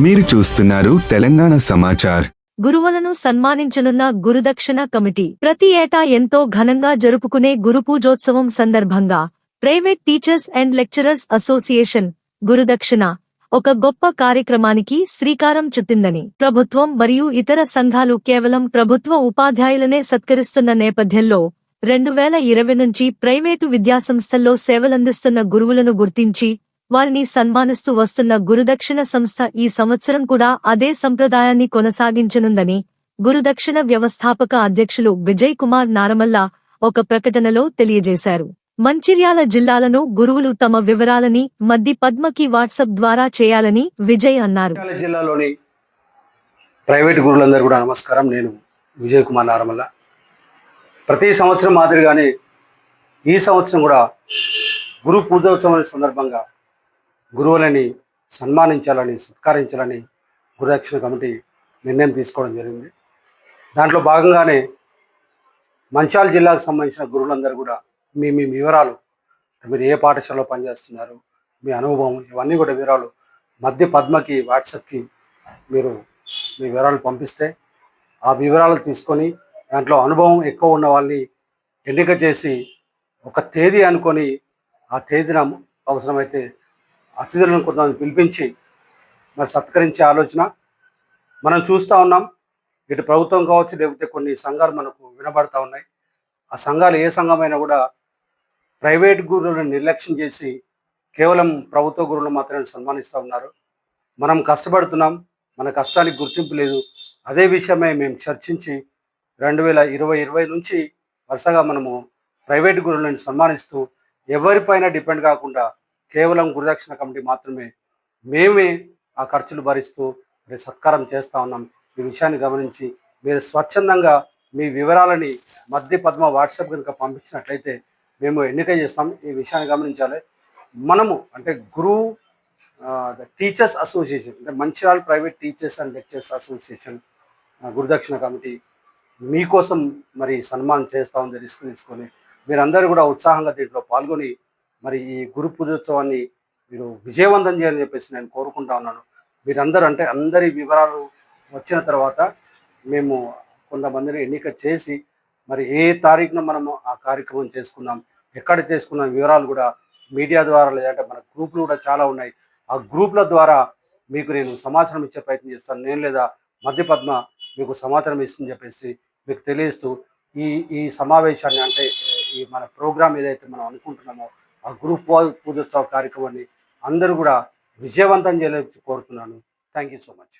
మీరు చూస్తున్నారు తెలంగాణ సమాచార్. గురువులను సన్మానించనున్న గురుదక్షిణ కమిటీ ప్రతి ఏటా ఎంతో ఘనంగా జరుపుకునే గురు పూజోత్సవం సందర్భంగా private teachers and lecturers association గురుదక్షిణ ఒక గొప్ప కార్యక్రమానికి శ్రీకారం చుట్టిందని ప్రభుత్వం మరియు ఇతర సంఘాలు కేవలం ప్రభుత్వ ఉపాధ్యాయులనే సత్కరిస్తున్న నేపథ్యంలో రెండు వేల ఇరవై నుంచి ప్రైవేటు విద్యాసంస్థల్లో సేవలందిస్తున్న గురువులను గుర్తించి వారిని సన్మానిస్తూ వస్తున్న గురుదక్షిణ సంస్థ ఈ సంవత్సరం కూడా అదే సంప్రదాయాన్ని కొనసాగించనుందని గురుదక్షిణ వ్యవస్థాపక అధ్యక్షులు విజయ్ కుమార్ నారమల్ల ఒక ప్రకటనలో తెలియజేశారు. మంచిర్యాల జిల్లాలను గురువులు తమ వివరాలని మద్ది పద్మకి వాట్సాప్ ద్వారా చేయాలని విజయ్ అన్నారు. జిల్లాలోని ప్రైవేట్ గురువులందరూ కూడా నమస్కారం. నేను విజయ్ కుమార్ నారమల్ల. ప్రతి సంవత్సరం మాదిరిగానే ఈ సంవత్సరం కూడా గురు పూజోత్సవం సందర్భంగా గురువులని సన్మానించాలని సత్కరించాలని గురుదక్షిణ కమిటీ నిర్ణయం తీసుకోవడం జరిగింది. దాంట్లో భాగంగానే మంచాల జిల్లాకు సంబంధించిన గురువులందరూ కూడా మీ మీ వివరాలు మీరు ఏ పాఠశాలలో పనిచేస్తున్నారు మీ అనుభవం ఇవన్నీ కూడా వివరాలు మధ్య పద్మకి వాట్సాప్కి మీరు మీ వివరాలు పంపిస్తే ఆ వివరాలు తీసుకొని దాంట్లో అనుభవం ఎక్కువ ఉన్న వాళ్ళని ఎన్నిక చేసి ఒక తేదీ అనుకొని ఆ తేదీన అవసరమైతే అతిథులను కొంతమంది పిలిపించి మరి సత్కరించే ఆలోచన. మనం చూస్తూ ఉన్నాం ఇటు ప్రభుత్వం కావచ్చు లేకపోతే కొన్ని సంఘాలు మనకు వినబడతా ఉన్నాయి. ఆ సంఘాలు ఏ సంఘమైనా కూడా ప్రైవేట్ గురువులను నిర్లక్ష్యం చేసి కేవలం ప్రభుత్వ గురువులు మాత్రమే సన్మానిస్తూ ఉన్నారు. మనం కష్టపడుతున్నాం మన కష్టానికి గుర్తింపు లేదు. అదే విషయమై మేము చర్చించి రెండు వేల ఇరవై ఇరవై నుంచి వరుసగా మనము ప్రైవేట్ గురువులను సన్మానిస్తూ ఎవరిపైన డిపెండ్ కాకుండా కేవలం గురుదక్షిణ కమిటీ మాత్రమే మేమే ఆ ఖర్చులు భరిస్తూ మరి సత్కారం చేస్తూ ఉన్నాం. ఈ విషయాన్ని గమనించి మీరు స్వచ్ఛందంగా మీ వివరాలని మధ్య పద్మ వాట్సాప్ కనుక పంపించినట్లయితే మేము ఎన్నిక చేస్తాం. ఈ విషయాన్ని గమనించాలి. మనము అంటే గురువు టీచర్స్ అసోసియేషన్ అంటే Mancherial private teachers and lectures association గురుదక్షిణ కమిటీ మీకోసం మరి సన్మానం చేస్తూ ఉంది రిస్క్ తీసుకొని. మీరందరూ కూడా ఉత్సాహంగా దీంట్లో పాల్గొని మరి ఈ గురు పూజోత్సవాన్ని మీరు విజయవంతం చేయాలని చెప్పేసి నేను కోరుకుంటా ఉన్నాను. మీరందరూ అంటే అందరి వివరాలు వచ్చిన తర్వాత మేము కొంతమందిని ఎన్నిక చేసి మరి ఏ తారీఖున మనము ఆ కార్యక్రమం చేసుకున్నాం ఎక్కడ చేసుకున్నాం వివరాలు కూడా మీడియా ద్వారా లేదంటే మన గ్రూపులు కూడా చాలా ఉన్నాయి. ఆ గ్రూపుల ద్వారా మీకు నేను సమాచారం ఇచ్చే ప్రయత్నం చేస్తాను. నేను లేదా మధ్య పద్మ మీకు సమాచారం ఇస్తుందని చెప్పేసి మీకు తెలియస్తూ ఈ ఈ సమావేశాన్ని అంటే ఈ మన ప్రోగ్రామ్ ఏదైతే మనం అనుకుంటున్నామో ఆ గ్రూప్ పూజోత్సవ కార్యక్రమాన్ని అందరూ కూడా విజయవంతం చేయలేదు కోరుతున్నాను. Thank you so much